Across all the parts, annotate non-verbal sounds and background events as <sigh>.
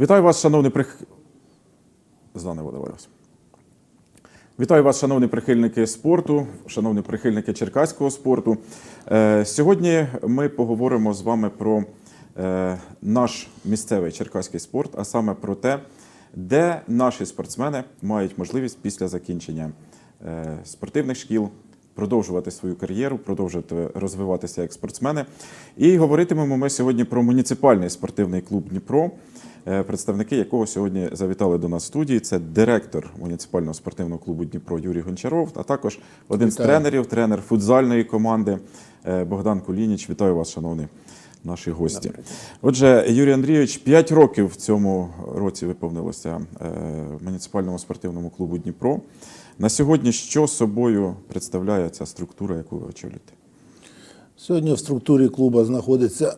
Вітаю вас, шановні прих... Вітаю вас, шановні прихильники спорту, шановні прихильники черкаського спорту. Е, Сьогодні ми поговоримо з вами про е, наш місцевий черкаський спорт, а саме про те, де наші спортсмени мають можливість після закінчення е, спортивних шкіл продовжувати свою кар'єру, продовжувати розвиватися як спортсмени. І говоритимемо ми сьогодні про муніципальний спортивний клуб Дніпро, представники якого сьогодні завітали до нас в студії. Це директор муніципального спортивного клубу Дніпро Юрій Гончаров, а також один з тренерів, тренер футзальної команди е, Богдан Кулініч. Вітаю вас, шановні наші гості. Отже, Юрій Андрійович, 5 років в цьому році виповнилося е, муніципальному спортивному клубу Дніпро. На сьогодні що собою представляє ця структура, яку ви очолюєте? Сьогодні в структурі клубу знаходиться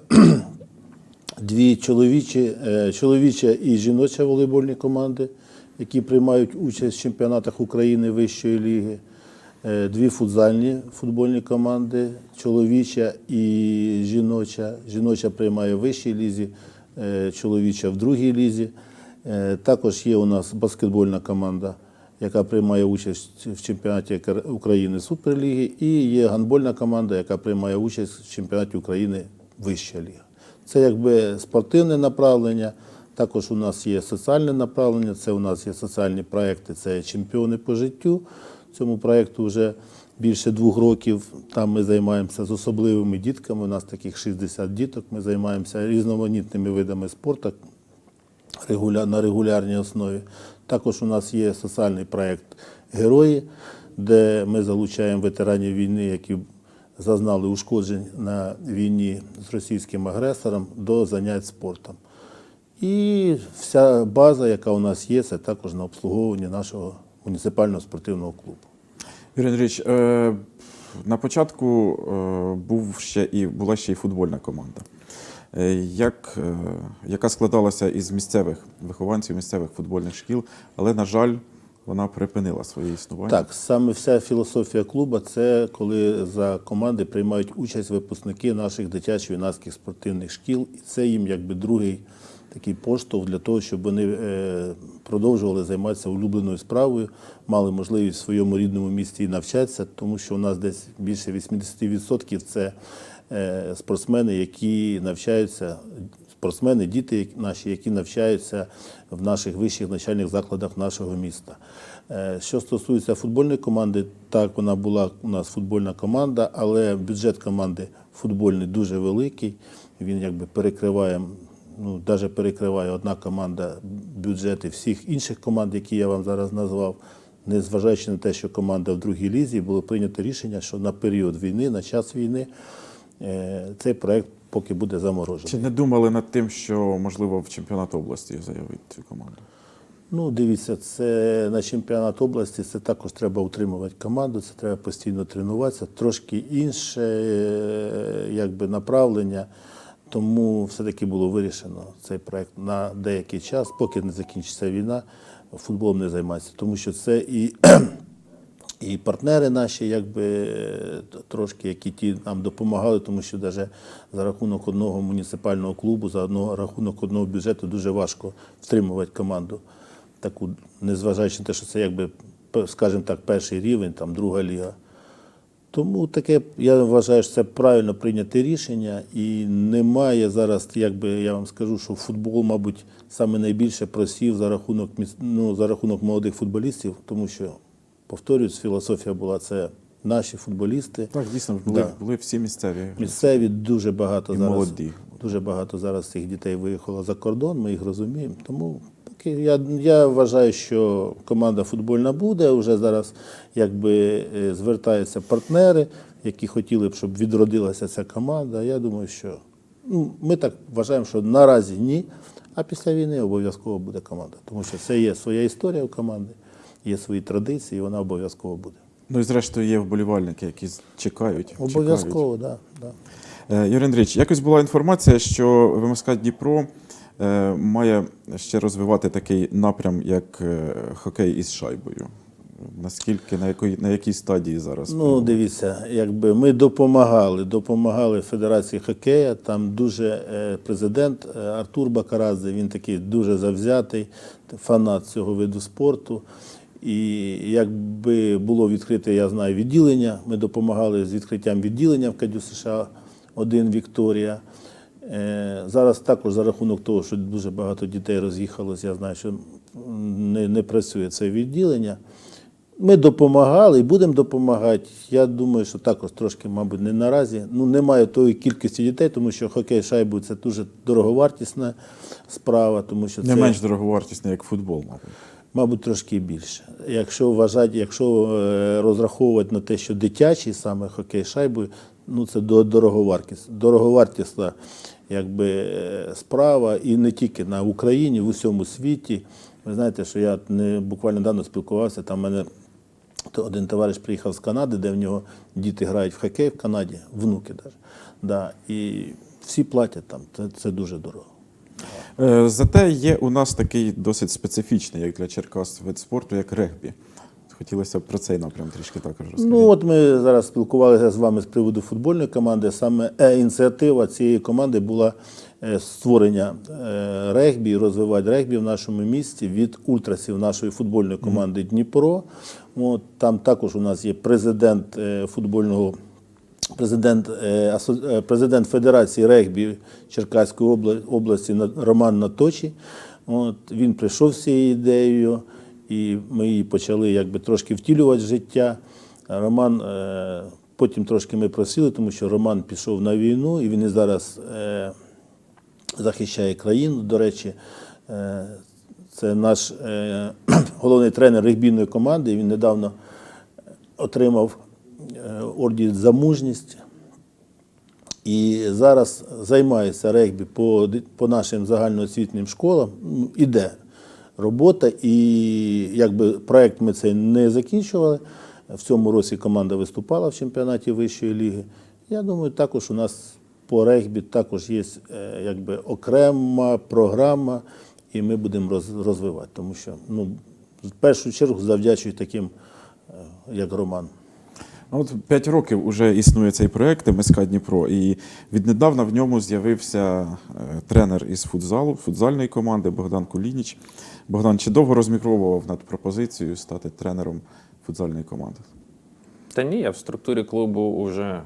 дві чоловічі, е, чоловіча і жіноча волейбольні команди, які приймають участь в чемпіонатах України вищої ліги, е, дві футзальні футбольні команди, чоловіча і жіноча. Жіноча приймає в вищій лізі, е, чоловіча в другій лізі. Також є у нас баскетбольна команда, яка приймає участь в чемпіонаті України Суперліги, і є гандбольна команда, яка приймає участь в чемпіонаті України Вища ліга. Це якби спортивне направлення. Також у нас є соціальне направлення, це у нас є соціальні проекти, це чемпіони по життю. Цьому проєкту вже більше двох років. Там ми займаємося з особливими дітками. У нас таких 60 діток. Ми займаємося різноманітними видами спорту на регулярній основі. Також у нас є соціальний проєкт Герої, де ми залучаємо ветеранів війни, які зазнали ушкоджень на війні з російським агресором до занять спортом. І вся база, яка у нас є, це також на обслуговуванні нашого муніципального спортивного клубу. Юрій Андрійович, е, на початку е, був ще і, була ще й футбольна команда. Е, Як, яка складалася із місцевих вихованців місцевих футбольних шкіл, але, на жаль, вона припинила своє існування. Так, саме вся філософія клубу це коли за команди приймають участь випускники наших дитячо-юнацьких спортивних шкіл, і це їм якби другий такий поштовх для того, щоб вони е, продовжували займатися улюбленою справою, мали можливість в своєму рідному місті і навчатися, тому що у нас десь більше 80% це е, спортсмени, які навчаються спортсмени, діти наші, які навчаються в наших вищих навчальних закладах нашого міста. Е, Що стосується футбольної команди, так вона була у нас футбольна команда, але бюджет команди футбольний дуже великий. Він якби перекриває, ну навіть перекриває одна команда бюджети всіх інших команд, які я вам зараз назвав. Незважаючи на те, що команда в другій лізі, було прийнято рішення, що на період війни, на час війни, е, цей проект поки буде заморожений. Чи не думали над тим, що можливо в чемпіонат області заявити цю команду? Ну, дивіться, це на чемпіонат області, це також треба утримувати команду, це треба постійно тренуватися, трошки інше е, якби, направлення. Тому все-таки було вирішено цей проект на деякий час, поки не закінчиться війна, футболом не займатися. Тому що це і, і партнери наші, якби е, трошки, які ті нам допомагали, тому що навіть за рахунок одного муніципального клубу, за одного рахунок одного бюджету дуже важко втримувати команду таку, незважаючи на те, що це якби, скажімо так, перший рівень, там друга ліга. Тому таке, я вважаю, що це правильно прийняте рішення, і немає зараз, якби я вам скажу, що футбол, мабуть, саме найбільше просів за рахунок ну, за рахунок молодих футболістів, тому що, повторюсь, філософія була це наші футболісти. Так, дійсно, були, Да. були всі місцеві. Місцеві дуже багато І зараз. молоді. Дуже багато зараз цих дітей виїхало за кордон, ми їх розуміємо. Тому поки я, я вважаю, що команда футбольна буде. Вже зараз якби е, звертаються партнери, які хотіли б, щоб відродилася ця команда. Я думаю, що ну, ми так вважаємо, що наразі ні. А після війни обов'язково буде команда. Тому що це є своя історія у команди, є свої традиції, і вона обов'язково буде. Ну і зрештою є вболівальники, які чекають. Обов'язково, так. Да, да. Е, Юрій Андрійович, якось була інформація, що ВМСК Дніпро е, має ще розвивати такий напрям, як е, хокей із шайбою. Наскільки, на якій, на якій стадії зараз? Ну, дивіться, якби ми допомагали, допомагали Федерації хокея. Там дуже президент Артур Бакарадзе, він такий дуже завзятий фанат цього виду спорту. І якби було відкрите, я знаю, відділення, ми допомагали з відкриттям відділення в КАДЮ США 1 Вікторія. Е, Зараз також за рахунок того, що дуже багато дітей роз'їхалось, я знаю, що не, не працює це відділення. Ми допомагали і будемо допомагати. Я думаю, що також трошки, мабуть, не наразі. Ну, немає тої кількості дітей, тому що хокей шайбу це дуже дороговартісна справа, тому що Не це, менш дороговартісне, як футбол, мабуть. Мабуть, трошки більше. Якщо вважати, якщо е, розраховувати на те, що дитячий саме хокей шайбою, ну це до- дороговартіс- дороговартісна якби, е, справа, і не тільки на Україні, в усьому світі. Ви знаєте, що я не буквально давно спілкувався, там мене то один товариш приїхав з Канади, де в нього діти грають в хокей в Канаді, внуки навіть. Да, і всі платять там, це, це дуже дорого. Е, Зате є у нас такий досить специфічний, як для Черкас, вид спорту, як регбі. Хотілося б про цей напрям трішки також розказати. Ну от ми зараз спілкувалися з вами з приводу футбольної команди. Саме е, ініціатива цієї команди була е, створення регбі, розвивати регбі в нашому місті від ультрасів нашої футбольної команди Дніпро. От, там також у нас є президент футбольного. Президент, е, е, президент Федерації регбі Черкаської області Роман Наточі. От, він прийшов з цією ідеєю, і ми її почали якби трошки втілювати в життя. Роман, е, потім трошки ми просили, тому що Роман пішов на війну, і він і зараз захищає країну. До речі, це наш <clears throat> головний тренер регбійної команди. Він недавно отримав е, орден за мужність. І зараз займається регбі по, по нашим загальноосвітнім школам. Іде робота, і якби проект ми цей не закінчували. В цьому році команда виступала в чемпіонаті вищої ліги. Я думаю, також у нас по регбі також є е, якби окрема програма, і ми будемо роз- розвивати, тому що ну, в першу чергу завдячую таким, е, як Роман. Ну, От 5 років вже існує цей проект МСК Дніпро, і віднедавна в ньому з'явився е, тренер із футзалу, футзальної команди Богдан Кулініч. Богдан, чи довго розмірковував над пропозицією стати тренером футзальної команди? Та ні, я в структурі клубу вже е,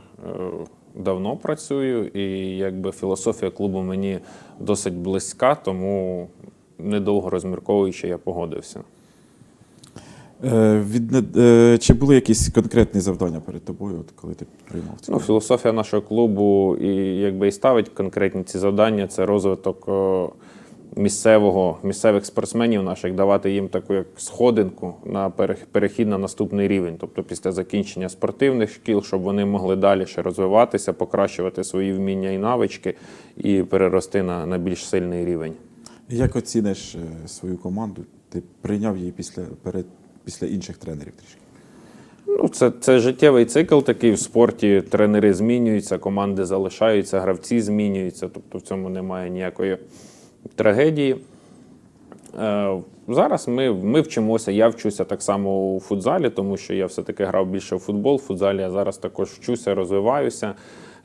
давно працюю, і якби філософія клубу мені досить близька, тому недовго розмірковуючи, я погодився. Е, відне- е, Чи були якісь конкретні завдання перед тобою, коли ти приймав це? Ну, філософія нашого клубу і якби і ставить конкретні ці завдання це розвиток місцевого, місцевих спортсменів наших, давати їм таку як сходинку на перехід на наступний рівень. Тобто після закінчення спортивних шкіл, щоб вони могли далі ще розвиватися, покращувати свої вміння і навички і перерости на, на більш сильний рівень. Як оціниш е, свою команду? Ти прийняв її після, перед, після інших тренерів трішки? Ну, це, це життєвий цикл такий в спорті. Тренери змінюються, команди залишаються, гравці змінюються. Тобто в цьому немає ніякої трагедії. Е, зараз ми, ми вчимося. Я вчуся так само у футзалі, тому що я все-таки грав більше в футбол. В футзалі я зараз також вчуся, розвиваюся.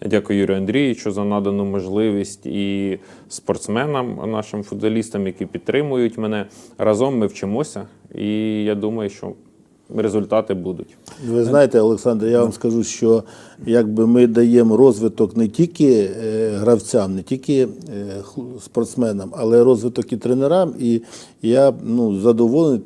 Дякую Юрію Андрійовичу за надану можливість і спортсменам, нашим футболістам, які підтримують мене. Разом ми вчимося, і я думаю, що результати будуть. Ви знаєте, Олександр, я вам скажу, що якби ми даємо розвиток не тільки е, гравцям, не тільки е, спортсменам, але розвиток і тренерам. І я ну, задоволений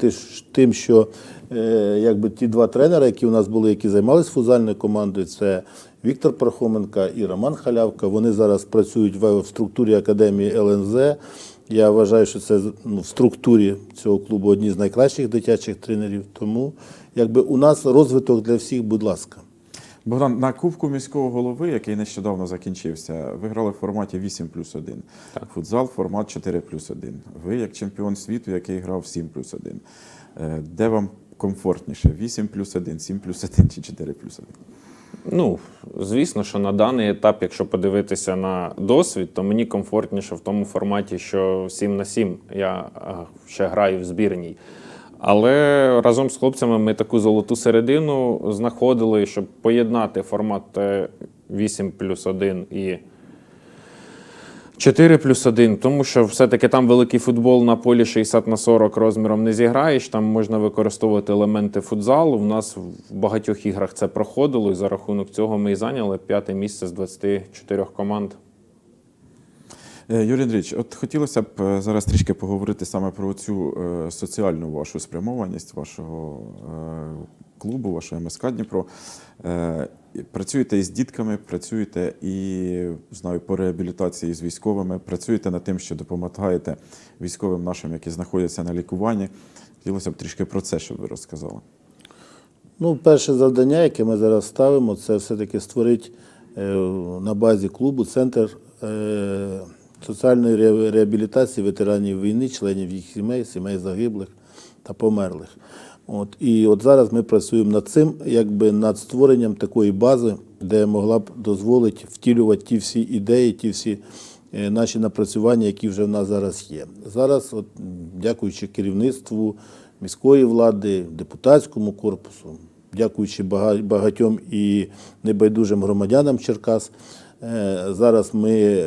тим, що е, якби ті два тренери, які у нас були, які займалися футзальною командою, це Віктор Пархоменко і Роман Халявка. Вони зараз працюють в, в структурі академії ЛНЗ. Я вважаю, що це ну, в структурі цього клубу одні з найкращих дитячих тренерів. Тому якби у нас розвиток для всіх, будь ласка. Богдан, на Кубку міського голови, який нещодавно закінчився, ви грали в форматі 8 плюс 1. Футзал формат 4 плюс 1. Ви як чемпіон світу, який грав 7 плюс 1. Е, Де вам комфортніше? 8 плюс 1, 7 плюс 1 чи 4 плюс 1? Ну, звісно, що на даний етап, якщо подивитися на досвід, то мені комфортніше в тому форматі, що 7 на 7 я е, ще граю в збірній. Але разом з хлопцями ми таку золоту середину знаходили, щоб поєднати формат е, 8 плюс 1 і 4 плюс 1, тому що все-таки там великий футбол на полі 60 на 40 розміром не зіграєш. Там можна використовувати елементи футзалу. У нас в багатьох іграх це проходило, і за рахунок цього ми і зайняли п'яте місце з 24 команд. Е, Юрій Андрійович, от хотілося б е, зараз трішки поговорити саме про цю е, соціальну вашу спрямованість вашого клубу, вашого МСК Дніпро. Е, Працюєте із дітками, працюєте і знаю по реабілітації з військовими, працюєте над тим, що допомагаєте військовим нашим, які знаходяться на лікуванні. Хотілося б трішки про це, щоб ви розказали. Ну, перше завдання, яке ми зараз ставимо, це все-таки створити е, на базі клубу центр е, соціальної реабілітації ветеранів війни, членів їх сімей, сімей загиблих та померлих. От, і от зараз ми працюємо над цим, якби над створенням такої бази, де могла б дозволити втілювати ті всі ідеї, ті всі е, наші напрацювання, які вже в нас зараз є. Зараз, от, дякуючи керівництву міської влади, депутатському корпусу, дякуючи багатьом і небайдужим громадянам Черкас, е, зараз ми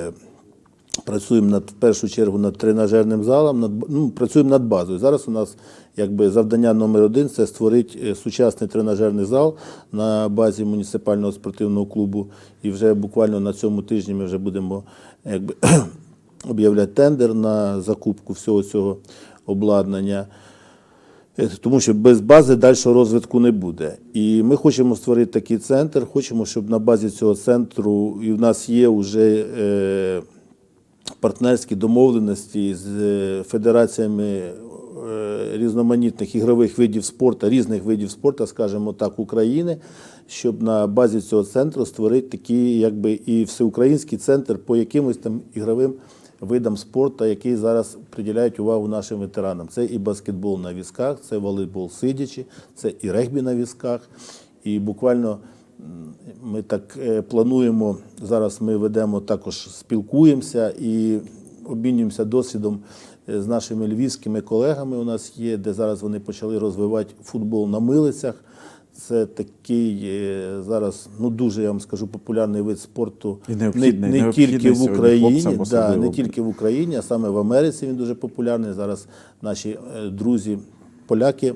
працюємо над в першу чергу над тренажерним залом, над ну, працюємо над базою. Зараз у нас якби завдання номер один це створити е, сучасний тренажерний зал на базі муніципального спортивного клубу. І вже буквально на цьому тижні ми вже будемо якби, <clears throat> об'являти тендер на закупку всього цього обладнання. Е, Тому що без бази далі розвитку не буде. І ми хочемо створити такий центр, хочемо, щоб на базі цього центру, і в нас є вже е, партнерські домовленості з е, федераціями е, різноманітних ігрових видів спорту, різних видів спорту, скажімо так, України, щоб на базі цього центру створити такий, якби і всеукраїнський центр по якимось там ігровим видам спорту, які зараз приділяють увагу нашим ветеранам. Це і баскетбол на візках, це волейбол сидячи, це і регбі на візках. І буквально ми так е, плануємо. Зараз ми ведемо також спілкуємося і обмінюємося досвідом е, з нашими львівськими колегами. У нас є, де зараз вони почали розвивати футбол на милицях. Це такий е, зараз ну дуже я вам скажу популярний вид спорту І не, необхідний, не необхідний тільки в Україні, хлопцям да, не тільки в Україні, а саме в Америці він дуже популярний. Зараз наші друзі, поляки,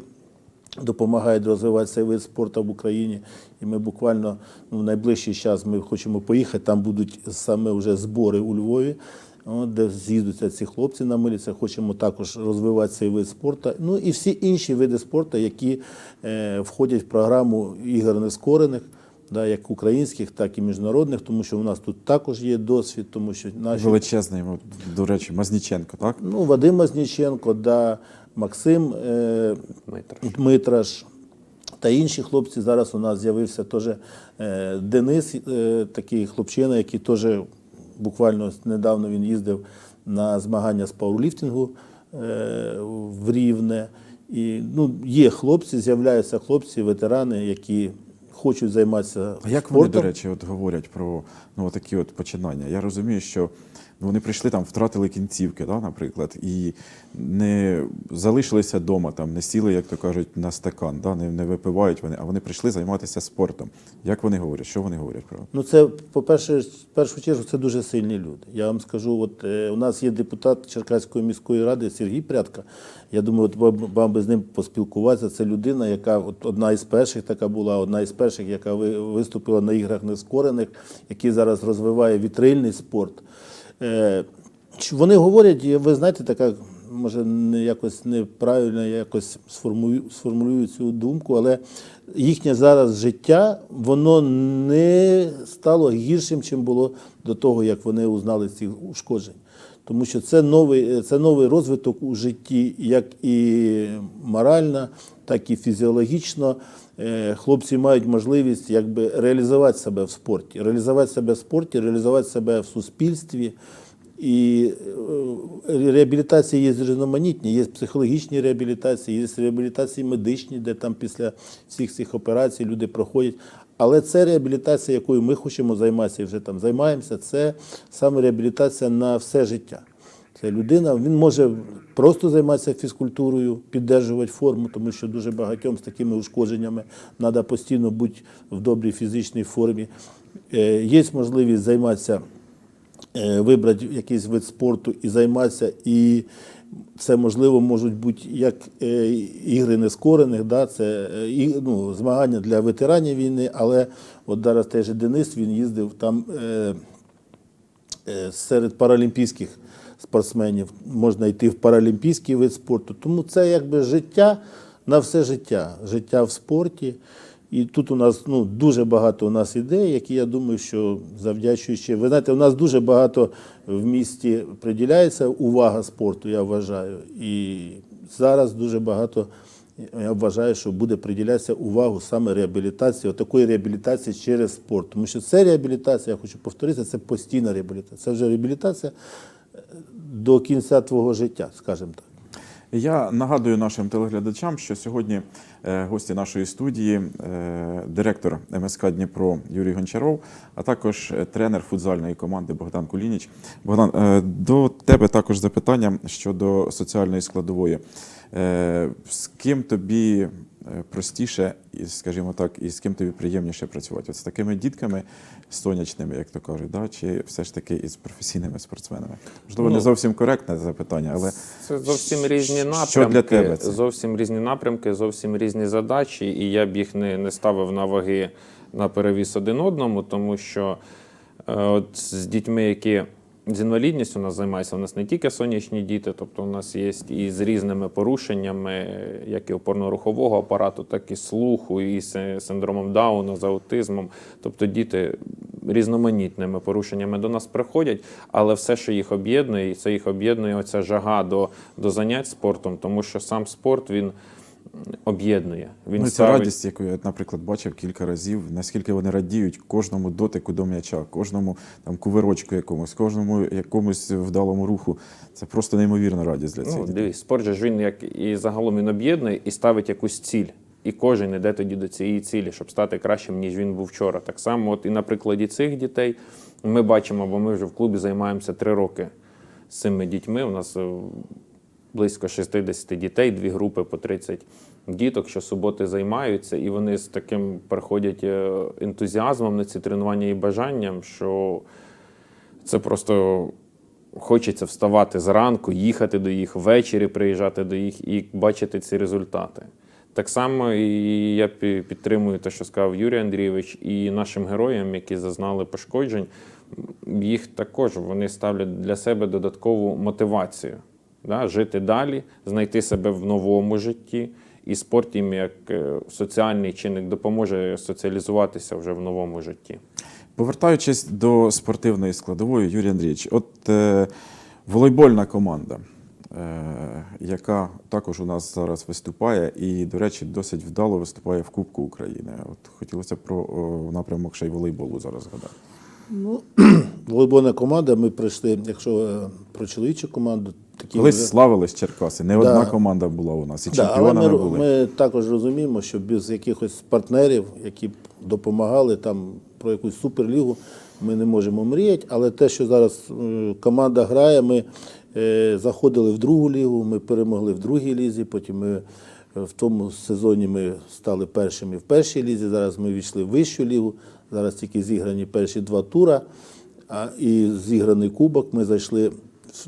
допомагають розвивати цей вид спорту в Україні. І ми буквально ну, в найближчий час ми хочемо поїхати. Там будуть саме вже збори у Львові. Де з'їдуться ці хлопці на миліцях, хочемо також розвивати цей вид спорту. Ну і всі інші види спорту, які е, входять в програму ігор нескорених, да, як українських, так і міжнародних, тому що у нас тут також є досвід, тому що наші Величезний, до речі, Мазніченко, так? ну, Вадим Мазніченко, да, Максим е, Дмитраш. Дмитраш та інші хлопці. Зараз у нас з'явився теж е, Денис, е, такий хлопчина, який теж буквально недавно він їздив на змагання з пауерліфтингу е, в Рівне. І ну, є хлопці, з'являються хлопці, ветерани, які хочуть займатися А як вони, до речі, от говорять про ну, такі от починання? Я розумію, що ну, вони прийшли там, втратили кінцівки, да, наприклад, і не залишилися вдома, там, не сіли, як то кажуть, на стакан, да, не, не випивають вони, а вони прийшли займатися спортом. Як вони говорять? Що вони говорять про? Ну, це, по-перше, в першу чергу, це дуже сильні люди. Я вам скажу, от е, у нас є депутат Черкаської міської ради Сергій Прядка. Я думаю, от вам, вам би з ним поспілкуватися. Це людина, яка от одна із перших така була, одна із перших, яка виступила на іграх нескорених, який зараз розвиває вітрильний спорт. Е, вони говорять, ви знаєте, така. Може, якось неправильно якось сформулюю цю думку, але їхнє зараз життя воно не стало гіршим, чим було до того, як вони узнали цих ушкоджень. Тому що це новий, це новий розвиток у житті, як і морально, так і фізіологічно. Е, Хлопці мають можливість якби реалізувати себе в спорті, реалізувати себе в спорті, реалізувати себе в суспільстві. І е, реабілітації є різноманітні, є психологічні реабілітації, є реабілітації медичні, де там після всіх цих операцій люди проходять. Але це реабілітація, якою ми хочемо займатися і вже там займаємося, це саме реабілітація на все життя. Це людина, він може просто займатися фізкультурою, піддержувати форму, тому що дуже багатьом з такими ушкодженнями треба постійно бути в добрій фізичній формі. Е, Є можливість займатися, вибрати якийсь вид спорту і займатися. І це можливо можуть бути як е, ігри нескорених, да, це е, ну, змагання для ветеранів війни, але от зараз теж Денис він їздив там. Е, е, серед паралімпійських спортсменів можна йти в паралімпійський вид спорту. Тому це якби життя на все життя, життя в спорті. І тут у нас ну, дуже багато у нас ідей, які я думаю, що завдячуючи. Ви знаєте, у нас дуже багато в місті приділяється увага спорту, я вважаю. І зараз дуже багато. Я вважаю, що буде приділятися увагу саме реабілітації, отакої реабілітації через спорт. Тому що це реабілітація, я хочу повторити, це постійна реабілітація. Це вже реабілітація до кінця твого життя, скажімо так. Я нагадую нашим телеглядачам, що сьогодні е, гості нашої студії, е, директор МСК Дніпро Юрій Гончаров, а також е, тренер футзальної команди Богдан Кулініч. Богдан, до тебе також запитання щодо соціальної складової. З ким тобі простіше, і, скажімо так, і з ким тобі приємніше працювати? От з такими дітками сонячними, як то кажуть, да? чи все ж таки із професійними спортсменами? Можливо, не Ну, зовсім коректне запитання, але Це зовсім різні Що напрямки. для тебе це? Зовсім різні напрямки, зовсім різні задачі, і я б їх не, не ставив на ваги на перевіс один одному, тому що е, от з дітьми, які з інвалідністю у нас займаються, у нас не тільки сонячні діти, тобто у нас є і з різними порушеннями, як і опорно-рухового апарату, так і слуху, і з синдромом Дауна, з аутизмом. Тобто діти різноманітними порушеннями до нас приходять, але все, що їх об'єднує, це їх об'єднує оця жага до, до занять спортом, тому що сам спорт він об'єднує. Він Ну, ставить- радість, яку я, наприклад, бачив кілька разів, наскільки вони радіють кожному дотику до м'яча, кожному там кувирочку якомусь, кожному якомусь вдалому руху. Це просто неймовірна радість для цих Ну, дивись, спорт же ж він як і загалом він об'єднує і ставить якусь ціль. І кожен йде тоді до цієї цілі, щоб стати кращим, ніж він був вчора. Так само, от і на прикладі цих дітей ми бачимо, бо ми вже в клубі займаємося три роки з цими дітьми. У нас е, близько 60 дітей, дві групи по 30 діток, що суботи займаються, і вони з таким приходять е, ентузіазмом на ці тренування і бажанням, що це просто хочеться вставати зранку, їхати до їх, ввечері приїжджати до їх і бачити ці результати. Так само і я підтримую те, що сказав Юрій Андрійович, і нашим героям, які зазнали пошкоджень, їх також вони ставлять для себе додаткову мотивацію да, жити далі, знайти себе в новому житті. І спорт їм як е, соціальний чинник допоможе соціалізуватися вже в новому житті. Повертаючись до спортивної складової, Юрій Андрійович, от е, волейбольна команда, е, яка також у нас зараз виступає, і, до речі, досить вдало виступає в Кубку України. От хотілося про о, напрямок ще й волейболу зараз згадати. Ну, <clears throat> волейбольна команда, ми прийшли, якщо е, про чоловічу команду, такі Колись вже- славились Черкаси. Не Да. одна команда була у нас, і Да, чемпіонами ми, були. ми також розуміємо, що без якихось партнерів, які б допомагали там про якусь суперлігу, ми не можемо мріяти. Але те, що зараз е, команда грає, ми е, заходили в другу лігу, ми перемогли в другій лізі, потім ми. е, В тому сезоні ми стали першими в першій лізі. Зараз ми війшли в вищу лігу. Зараз тільки зіграні перші два тура. А і зіграний кубок. Ми зайшли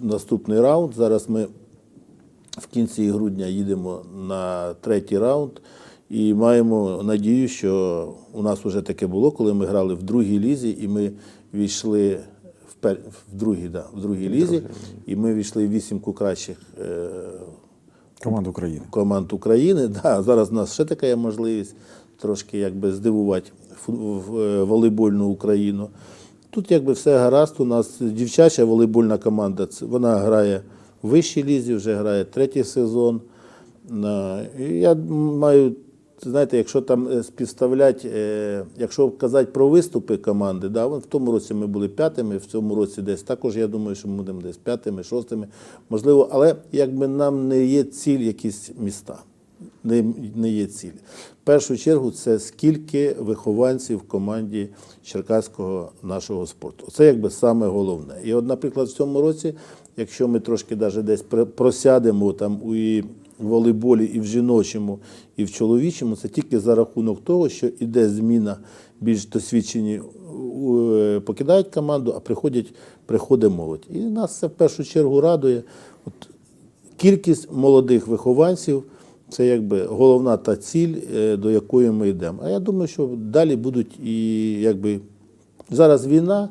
наступний раунд. Зараз ми в кінці грудня їдемо на третій раунд і маємо надію, що у нас вже таке було, коли ми грали в другій лізі, і ми війшли в, пер... в, другій, да, в другій лізі, і ми війшли в вісімку кращих е... Команда України. команд України. <laughs> Да, зараз у нас ще така є можливість трошки якби здивувати фу- е, волейбольну Україну. Тут якби все гаразд. У нас дівчача волейбольна команда. Вона грає в вищій лізі, вже грає третій сезон. Я маю, знаєте, якщо там е, співставляти, е, якщо казати про виступи команди, да, в тому році ми були п'ятими, в цьому році десь також, я думаю, що ми будемо десь п'ятими, шостими, можливо, але якби нам не є ціль якісь міста. Не, є ціль. В першу чергу це скільки вихованців в команді черкаського нашого спорту. Це якби саме головне. І от, наприклад, в цьому році, якщо ми трошки даже десь просядемо там у волейболі і в жіночому, і в чоловічому, це тільки за рахунок того, що іде зміна більш досвідчені е, покидають команду, а приходять, приходить молодь. І нас це в першу чергу радує. От кількість молодих вихованців це якби головна та ціль, е, до якої ми йдемо. А я думаю, що далі будуть і якби зараз війна,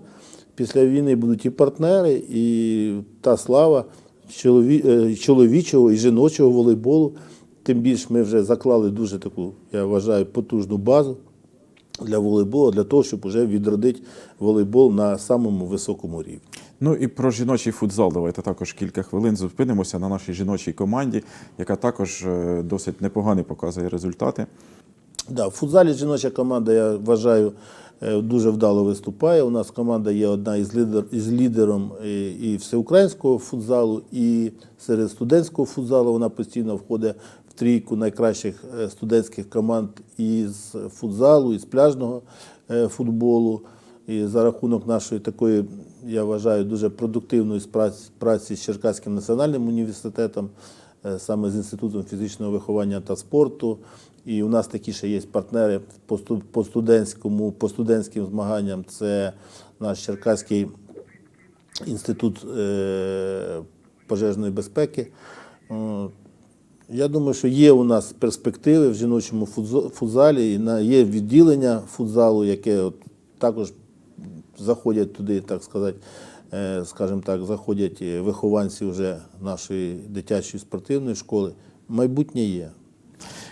після війни будуть і партнери, і та слава е, чоловічого і жіночого волейболу. Тим більше ми вже заклали дуже таку, я вважаю, потужну базу для волейболу, для того, щоб вже відродити волейбол на самому високому рівні. Ну і про жіночий футзал давайте також кілька хвилин зупинимося на нашій жіночій команді, яка також е, досить непогані показує результати. Да, в футзалі жіноча команда, я вважаю, е, дуже вдало виступає. У нас команда є одна із, лідер, із лідером і, і всеукраїнського футзалу, і серед студентського футзалу вона постійно входить в трійку найкращих е, студентських команд із футзалу, із пляжного е, футболу. І за рахунок нашої такої, я вважаю, дуже продуктивної праці, з Черкаським національним університетом, е, саме з Інститутом фізичного виховання та спорту. І у нас такі ще є партнери по студентському, по студентським змаганням. Це наш Черкаський інститут е, пожежної безпеки. Я думаю, що є у нас перспективи в жіночому футзалі, є відділення футзалу, яке також заходять туди, так сказати, е, скажімо так, заходять е, вихованці вже нашої дитячої спортивної школи. Майбутнє є.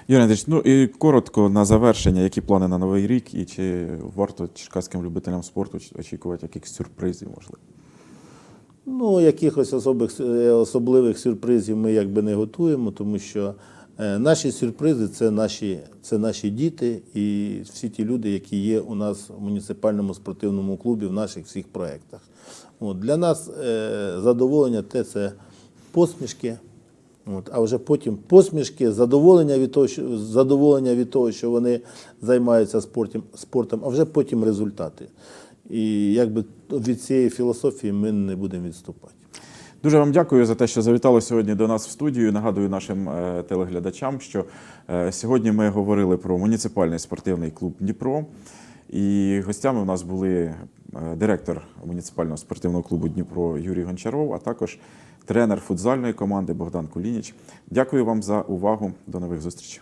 Юрій Андрійович, ну і коротко на завершення, які плани на новий рік, і чи варто черкаським любителям спорту очікувати якихось сюрпризів, можливо? Ну, якихось особих, е, особливих сюрпризів ми якби не готуємо, тому що наші сюрпризи це наші, це наші діти і всі ті люди, які є у нас в муніципальному спортивному клубі в наших всіх проєктах. От, для нас е, задоволення те це посмішки. От, а вже потім посмішки, задоволення від того, що, задоволення від того, що вони займаються спортом, спортом, а вже потім результати. І якби від цієї філософії ми не будемо відступати. Дуже вам дякую за те, що завітали сьогодні до нас в студію. Нагадую нашим е, телеглядачам, що е, сьогодні ми говорили про муніципальний спортивний клуб Дніпро. І гостями у нас були е, директор муніципального спортивного клубу Дніпро Юрій Гончаров, а також тренер футзальної команди Богдан Кулініч. Дякую вам за увагу. До нових зустрічей.